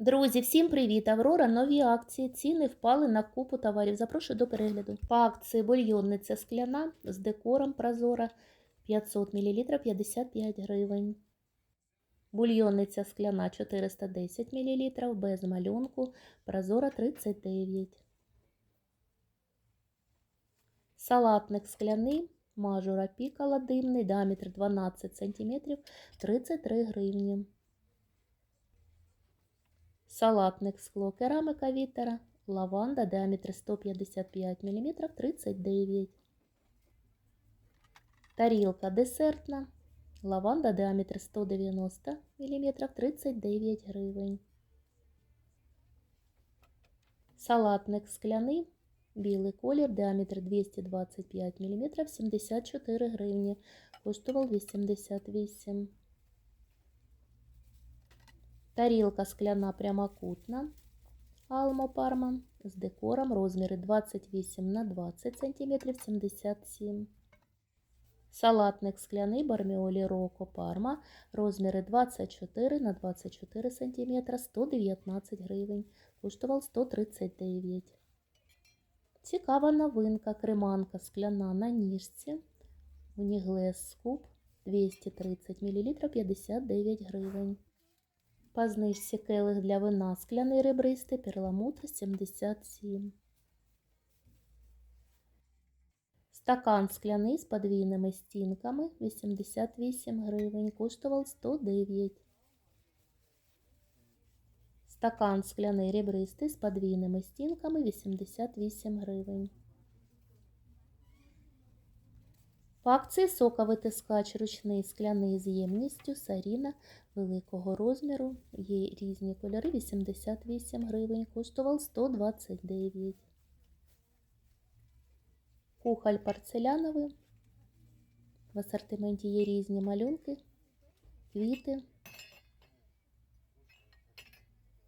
Друзі, всім привіт! Аврора, нові акції. Ціни впали на купу товарів. Запрошую до перегляду. По акції бульйонниця скляна з декором прозора 500 мл 55 гривень. Бульйонниця скляна 410 мл без малюнку, прозора 39. Салатник скляний, мажура пікала димний, діаметр 12 см 33 гривні. Салатник скло керамика вітера, лаванда, діаметр 155 мм 39. Тарілка десертна, лаванда, діаметр 190 мм 39 гривень. Салатник скляний, білий колір, діаметр 225 мм 74 гривні, коштував 88 Тарілка скляна прямокутна Алмо Парма з декором розміри 28 на 20 см 77 Салатник скляний Барміолі Роко Парма розміри 24 на 24 см 119 гривень. Коштував 139 Цікава новинка. Креманка скляна на ніжці. Уніглес скуп 230 мл 59 гривень. По келих для вина скляний ребристий перламутр 77. Стакан скляний з подвійними стінками 88 гривень. Коштував 109. Стакан скляний ребристий з подвійними стінками 88 гривень. Акції соковитискач ручний скляний з ємністю Саріна великого розміру. Є різні кольори 88 гривень, коштував 129. Кухоль порцеляновий. В асортименті є різні малюнки, квіти.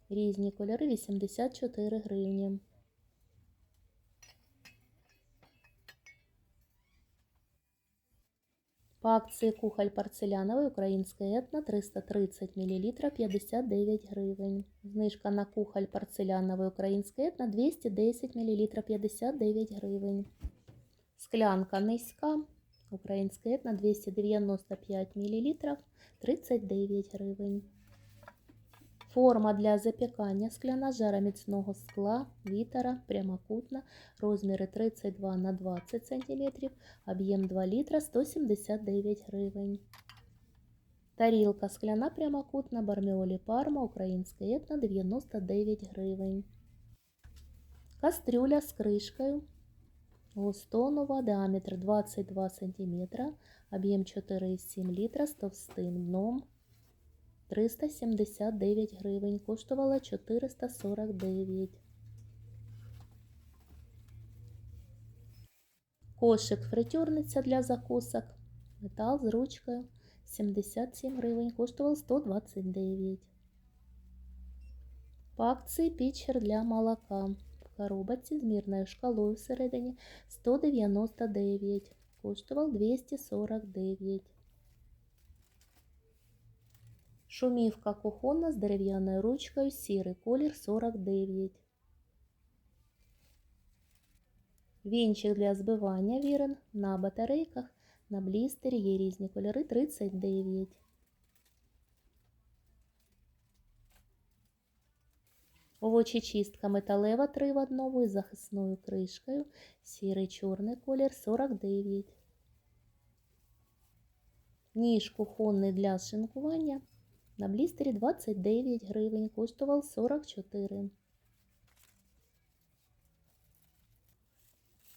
Різні кольори 84 гривні. По акції кухоль порцеляновий українська етна 330 мл 59 гривень. Знижка на кухоль порцеляновий українська етна 210 мл 59 гривень. Склянка низька. Українська етна 295 мл 39 гривень. Форма для запікання скляна жароміцного скла, вітера, прямокутна, розміри 32 на 20 см, об'єм 2 літра 179 гривень. Тарілка скляна прямокутна, барміолі парма, українська етна 99 гривень. Кастрюля з кришкою. Густонова, діаметр 22 см, об'єм 4,7 літра з товстим дном. 379 гривень, коштувала 449. Кошик фритюрниця для закусок. Метал з ручкою 77 гривень, коштував 129. По пічер для молока. В коробці з мірною шкалою всередині 199, коштував 249. Шумівка кухонна з дерев'яною ручкою, сірий колір 49. Вінчик для збивання вірен на батарейках, на блістері є різні кольори 39. Овочечистка металева 3 в одному із захисною кришкою, сірий чорний колір 49. Ніж кухонний для шинкування на блістері 29 гривень, коштував 44.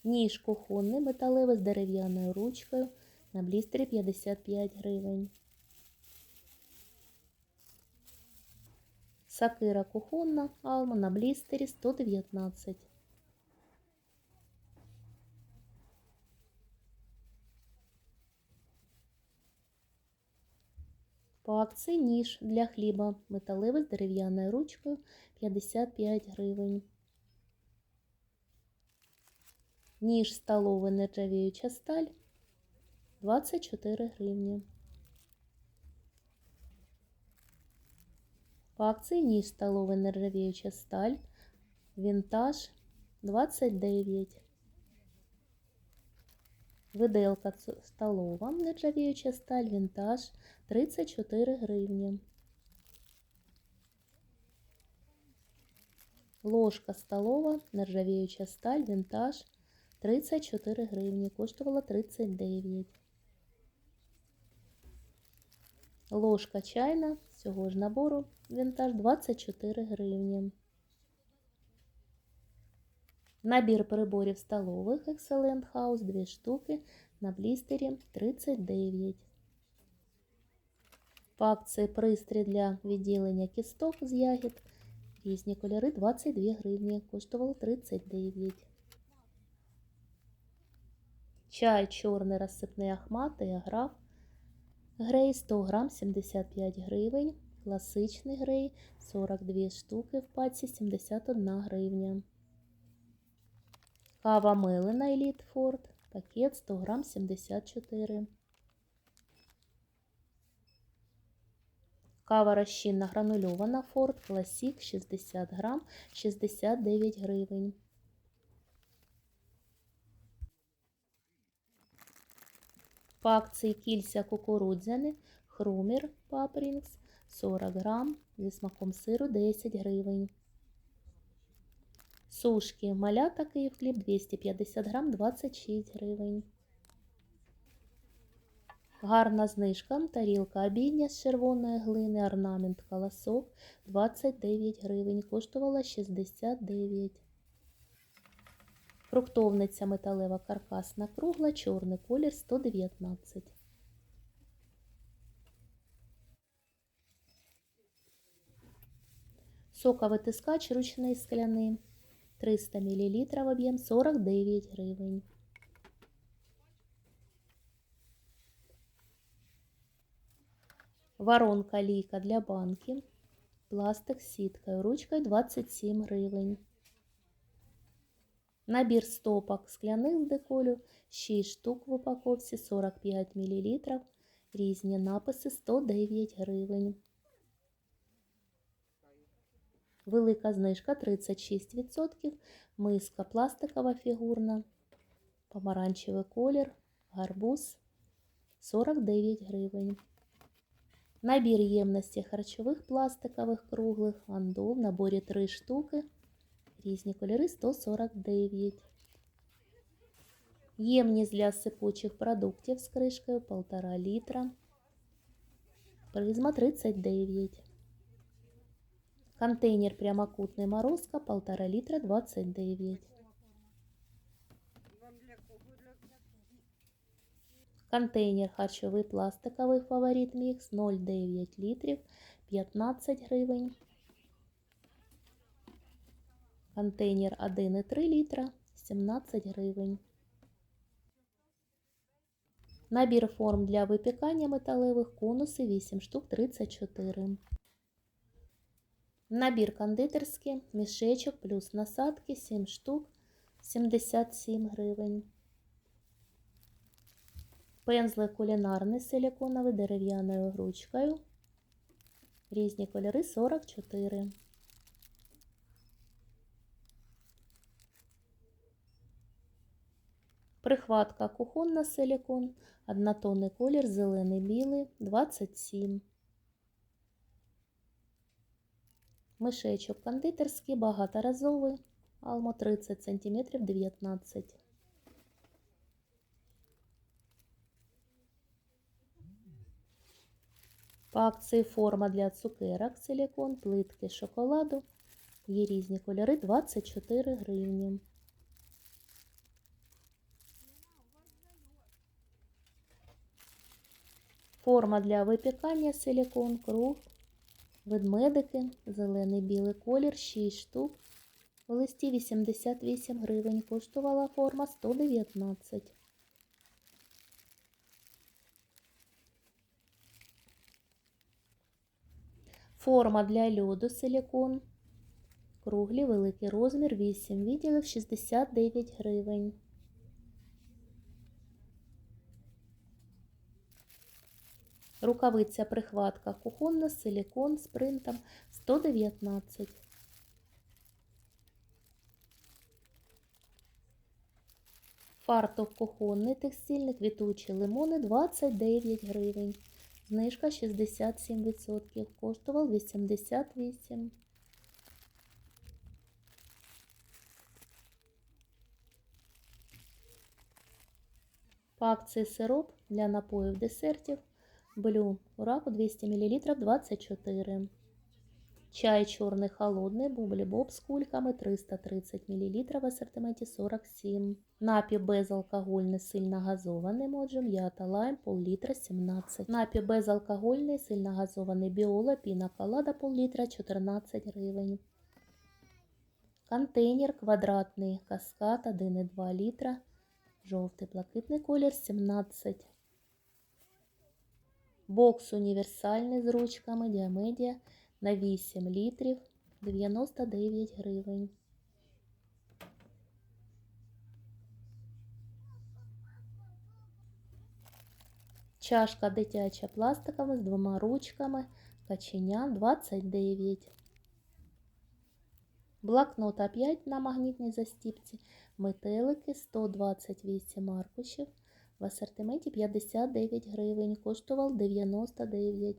Ніж кухонний металевий з дерев'яною ручкою на блістері 55 гривень. Сакира кухонна алма на блістері 119. По акції ніж для хліба металевий з дерев'яною ручкою 55 гривень. Ніж столовий нержавіюча сталь 24 гривні. По акції ніж столовий нержавіюча сталь. Вінтаж 29. Виделка столова нержавіюча сталь. Вінтаж 34 гривні. Ложка столова нержавіюча сталь. Вінтаж 34 гривні. Коштувала 39. Ложка чайна цього ж набору вінтаж 24 гривні. Набір приборів столових Excellent House 2 штуки на блістері 39. По акції пристрій для відділення кісток з ягід. Різні кольори 22 гривні. Коштувало 39. Чай чорний розсипний ахмат і аграф. Грей 100 грам 75 гривень. Класичний грей 42 штуки в паці 71 гривня. Кава мелена Elite Ford. Пакет 100 грам 74. Кава розчинна гранульована Ford Classic 60 грам 69 гривень. По акції кільця кукурудзяни Хрумір Папрінкс 40 грам зі смаком сиру 10 гривень. Сушки малята Київ хліб 250 грам 26 гривень. Гарна знижка. Тарілка обідня з червоної глини, орнамент колосок 29 гривень. Коштувала 69. Фруктовниця металева каркасна кругла, чорний колір 119. Соковитискач ручний скляний 300 мл об'єм 49 гривень. Воронка лійка для банки. Пластик з сіткою. Ручкою 27 гривень. Набір стопок скляних деколю 6 штук в упаковці 45 мл. Різні написи 109 гривень. Велика знижка 36%. Миска пластикова фігурна. Помаранчевий колір. Гарбуз 49 гривень. Набір ємності харчових пластикових круглих. Андол в наборі 3 штуки. Різні кольори 149. Ємність для сипучих продуктів з кришкою 1,5 літра. Призма 39. Контейнер прямокутний морозка 1,5 літра 29. Контейнер харчовий пластиковий фаворит мікс 0,9 літрів 15 гривень. Контейнер 1,3 літра 17 гривень. Набір форм для випікання металевих конуси 8 штук 34. Набір кондитерський, мішечок плюс насадки 7 штук 77 гривень. Пензлик кулінарний силіконовий дерев'яною ручкою. Різні кольори 44. Прихватка кухонна силікон, однотонний колір, зелений білий 27. Мишечок кондитерський, багаторазовий, алмо 30 см 19. По акції форма для цукерок силікон, плитки шоколаду. Є різні кольори 24 гривні. Форма для випікання силікон, круг, ведмедики, зелений білий колір, 6 штук. У листі 88 гривень. Коштувала форма 119. Форма для льоду силікон. Круглі, великий розмір, 8 відділів, 69 гривень. Рукавиця прихватка кухонна, силікон з принтом 119. Фартук кухонний текстильний квітучі лимони 29 гривень. Знижка 67%. Коштував 88. По акції сироп для напоїв десертів. Блю раку 200 мл 24. Чай чорний холодний, бублі боб з кульками 330 мл в асортименті 47. Напій безалкогольний сильно газований моджо м'ята лайм пол-літра 17. Напій безалкогольний сильно газований біола піна колада пол-літра 14 гривень. Контейнер квадратний каскад 1,2 літра. Жовтий блакитний колір 17. Бокс універсальний з ручками діамедія на 8 літрів 99 гривень. Чашка дитяча пластикова з двома ручками. Каченя 29. Блокнот А5 на магнітній застіпці. Метелики 128 аркушів. В асортименті 59 гривень. Коштував 99.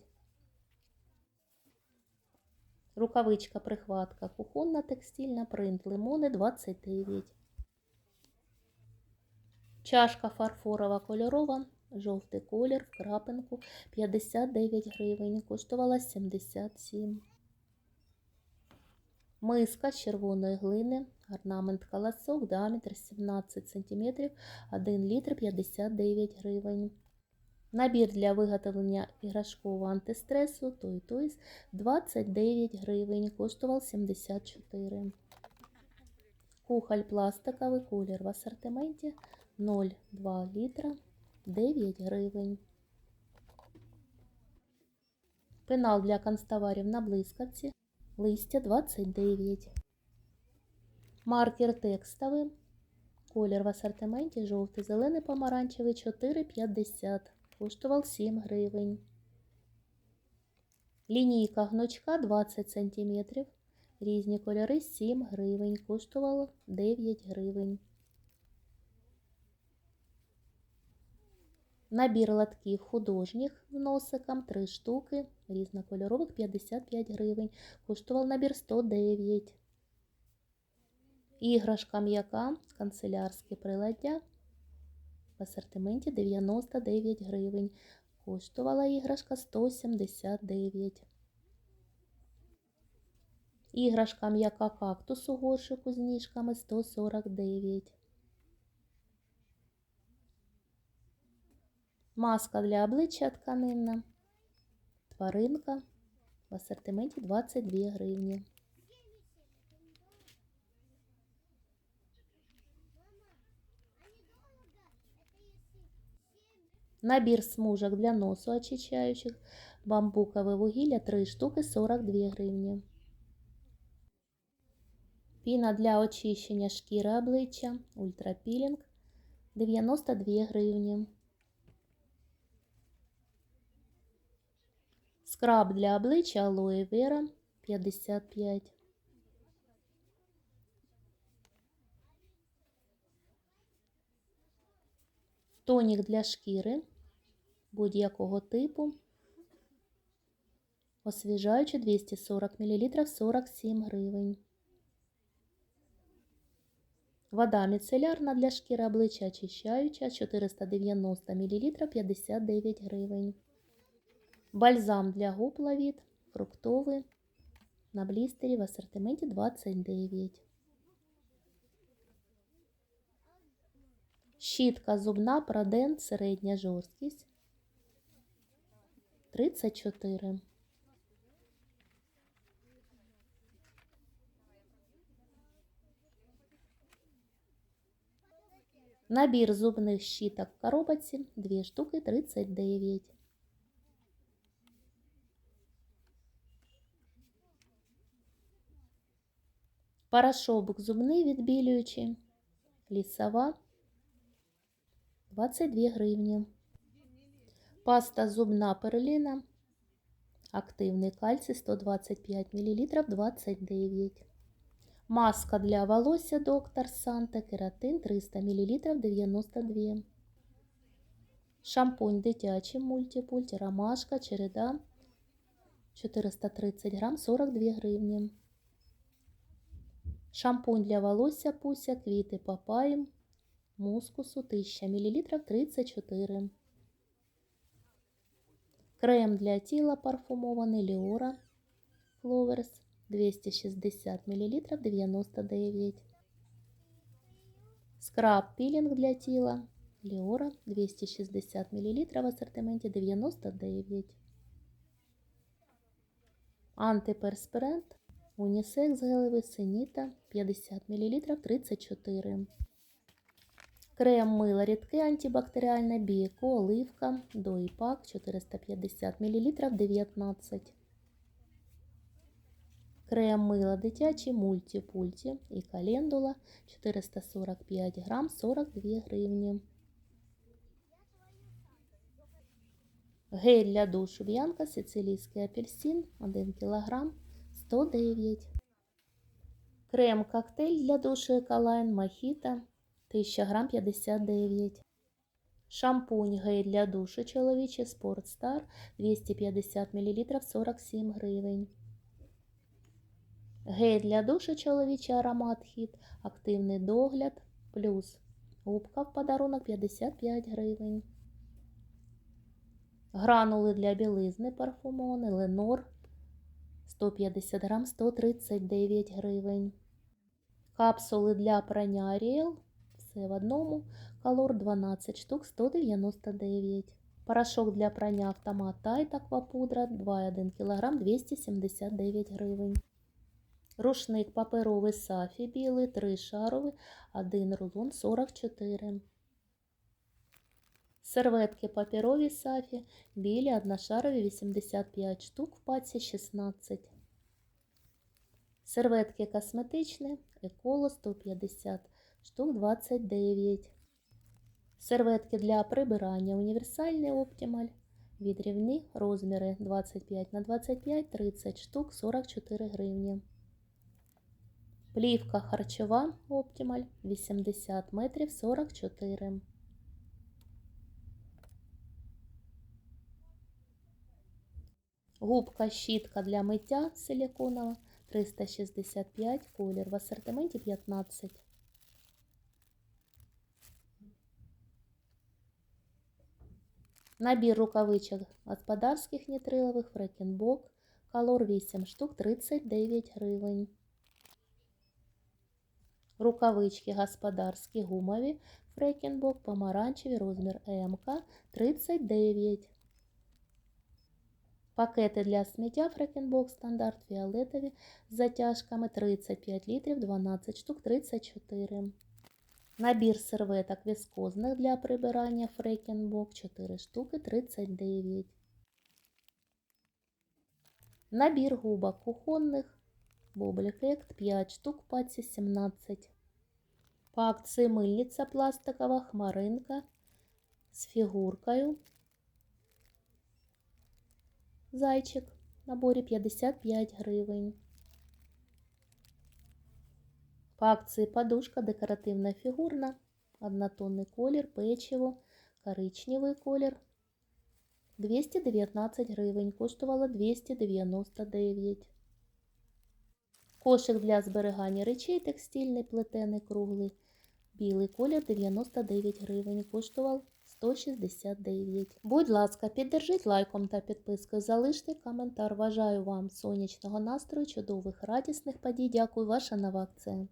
Рукавичка прихватка. Кухонна текстильна принт. Лимони 29. Чашка фарфорова кольорова. Жовтий колір в крапинку 59 гривень. Коштувала 77. Миска з червоної глини. Орнамент колосок. Діаметр 17 см. 1 літр 59 гривень. Набір для виготовлення іграшкового антистресу той Toys 29 гривень. Коштував 74. Кухоль пластиковий колір в асортименті 0,2 літра 9 гривень. Пенал для канцтоварів на блискавці. Листя 29. Маркер текстовий. Колір в асортименті жовтий, зелений, помаранчевий 4,50. Коштував 7 гривень. Лінійка гнучка 20 см. Різні кольори 7 гривень. Коштувало 9 гривень. Набір латків художніх з носиком 3 штуки, різнокольорових 55 гривень. Коштував набір 109. Іграшка м'яка, канцелярське приладдя в асортименті 99 гривень. Коштувала іграшка 179. Іграшка м'яка кактус у горшику з ніжками 149. Маска для обличчя тканинна. Тваринка в асортименті 22 гривні. Набір смужок для носу очищаючих. Бамбукове вугілля 3 штуки 42 гривні. Піна для очищення шкіри обличчя. Ультрапілінг 92 гривні. Скраб для обличчя алоє вера 55. Тонік для шкіри будь-якого типу. Освіжаючи 240 мл 47 гривень. Вода міцелярна для шкіри обличчя очищаюча 490 мл 59 гривень. Бальзам для губ лавіт, фруктовий, на блістері в асортименті 29. Щітка зубна Продент середня жорсткість 34. Набір зубних щіток в коробці 2 штуки 39. Порошок зубний відбілюючий. Лісова 22 гривні. Паста зубна перліна Активний кальцій 125 мл 29. Маска для волосся доктор Санта кератин 300 мл 92. Шампунь дитячий мультипульт, ромашка, череда 430 грам 42 гривні. Шампунь для волосся Пуся, квіти папаї, мускусу 1000 мл 34. Крем для тіла парфумований Ліора Flowers 260 мл 99. Скраб пілінг для тіла Ліора 260 мл в асортименті 99. Антиперспирент Унісекс гелевий Сеніта 50 мл 34. Крем мило рідке антибактеріальне Біеко оливка Доїпак 450 мл 19. Крем мило дитячий мультипульті і календула 445 грам 42 гривні. Гель для душу Б'янка сицилійський апельсин 1 кг 109. Крем коктейль для душу Еколайн Мохіто 1000 грам 59. Шампунь гель для душу чоловічий Спортстар 250 мл 47 гривень. Гель для душу чоловічий аромат хіт, активний догляд плюс губка в подарунок 55 гривень. Гранули для білизни парфумони Ленор 150 грам 139 гривень. Капсули для прання все в одному. Колор 12 штук 199. Порошок для прання автомат Тайт Аквапудра 2,1 кг 279 гривень. Рушник паперовий Сафі білий, 3 шаровий, 1 рулон 44. Серветки паперові Сафі, білі, одношарові 85 штук в паці 16. Серветки косметичні, еколо 150 штук 29. Серветки для прибирання універсальний оптималь. Відрівні розміри 25 на 25, 30 штук 44 гривні. Плівка харчова оптималь 80 метрів 44. Губка щітка для миття силіконова 365 колір в асортименті 15. Набір рукавичок господарських нітрилових фрекенбок. Колор 8 штук 39 гривень. Рукавички господарські гумові фрекенбок помаранчеві розмір МК 39. Пакети для сміття Фрекенбок стандарт фіолетові з затяжками 35 літрів 12 штук 34. Набір серветок віскозних для прибирання Фрекенбок 4 штуки 39. Набір губок кухонних Effect 5 штук паці 17. По акції мильниця пластикова хмаринка з фігуркою. Зайчик в наборі 55 гривень. По акції подушка декоративна фігурна, однотонний колір, печиво, коричневий колір. 219 гривень, коштувала 299. Кошик для зберігання речей текстильний, плетений, круглий. Білий колір 99 гривень, коштував 169. Будь ласка, піддержіть лайком та підпискою, залиште коментар. Бажаю вам сонячного настрою, чудових радісних подій. Дякую, ваша нова акція.